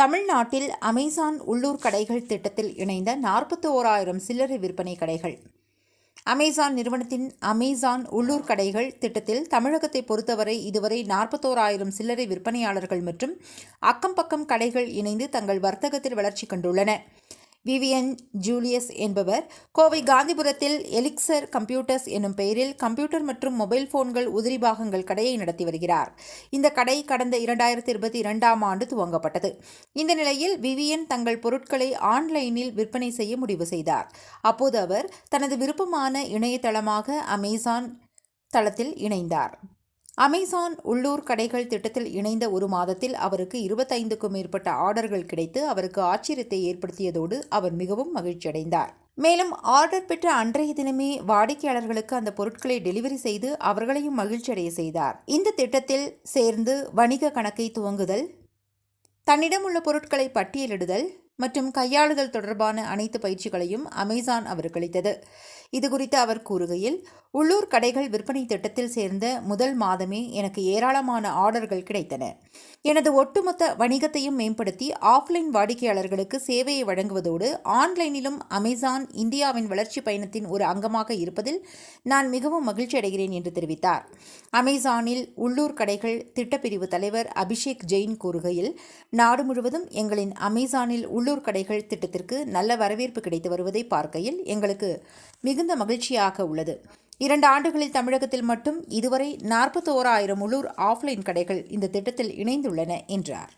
தமிழ்நாட்டில் அமேசான் உள்ளூர் கடைகள் திட்டத்தில் இணைந்த நாற்பத்தி ஓராயிரம் சில்லறை விற்பனை கடைகள். அமேசான் நிறுவனத்தின் அமேசான் உள்ளூர் கடைகள் திட்டத்தில் தமிழகத்தை பொறுத்தவரை இதுவரை நாற்பத்தோராயிரம் சில்லறை விற்பனையாளர்கள் மற்றும் அக்கம் பக்கம் கடைகள் இணைந்து தங்கள் வர்த்தகத்தில் வளர்ச்சி கண்டுள்ளன. விவியன் ஜூலியஸ் என்பவர். கோவை காந்திபுரத்தில் எலிக்சர் கம்ப்யூட்டர்ஸ் எனும் பெயரில் கம்ப்யூட்டர் மற்றும் மொபைல் போன்கள் உதிரி பாகங்கள் கடையை நடத்தி வருகிறார். இந்த கடை கடந்த இரண்டாயிரத்தி இருபத்தி இரண்டாம் ஆண்டு துவங்கப்பட்டது. இந்த நிலையில் விவியன் தங்கள் பொருட்களை ஆன்லைனில் விற்பனை செய்ய முடிவு செய்தார். அப்போது அவர் தனது விருப்பமான இணையதளமாக அமேசான் தளத்தில் இணைந்தார். அமேசான் உள்ளூர் கடைகள் திட்டத்தில் இணைந்த ஒரு மாதத்தில் அவருக்கு இருபத்தைந்துக்கும் மேற்பட்ட ஆர்டர்கள் கிடைத்து அவருக்கு ஆச்சரியத்தை ஏற்படுத்தியதோடு அவர் மிகவும் மகிழ்ச்சியடைந்தார். மேலும் ஆர்டர் பெற்ற அன்றைய தினமே வாடிக்கையாளர்களுக்கு அந்த பொருட்களை டெலிவரி செய்து அவர்களையும் மகிழ்ச்சியடைய செய்தார். இந்த திட்டத்தில் சேர்ந்து வணிக கணக்கை துவங்குதல் தன்னிடம் உள்ள பொருட்களை பட்டியலிடுதல் மற்றும் கையாளுதல் தொடர்பான அனைத்து பயிற்சிகளையும் அமேசான் அவருக்கு அளித்தது. இது குறித்து அவர் கூறுகையில் உள்ளூர் கடைகள் விற்பனை திட்டத்தில் சேர்ந்த முதல் மாதமே எனக்கு ஏராளமான ஆர்டர்கள் கிடைத்தன. எனது ஒட்டுமொத்த வணிகத்தையும் மேம்படுத்தி ஆஃப்லைன் வாடிக்கையாளர்களுக்கு சேவையை வழங்குவதோடு ஆன்லைனிலும் அமேசான் இந்தியாவின் வளர்ச்சி பயணத்தின் ஒரு அங்கமாக இருப்பதில் நான் மிகவும் மகிழ்ச்சி அடைகிறேன் என்று தெரிவித்தார். அமேசானில் உள்ளூர் கடைகள் திட்டப்பிரிவு தலைவர் அபிஷேக் ஜெயின் கூறுகையில் நாடு முழுவதும் எங்களின் அமேசானில் உள்ளூர் கடைகள் திட்டத்திற்கு நல்ல வரவேற்பு கிடைத்து வருவதை பார்க்கையில் எங்களுக்கு மிகுந்த மகிழ்ச்சியாக உள்ளது. இரண்டு ஆண்டுகளில் தமிழகத்தில் மட்டும் இதுவரை நாற்பத்தோராயிரம் உள்ளூர் ஆஃப்லைன் கடைகள் இந்த திட்டத்தில் இணைந்துள்ளன என்றார்.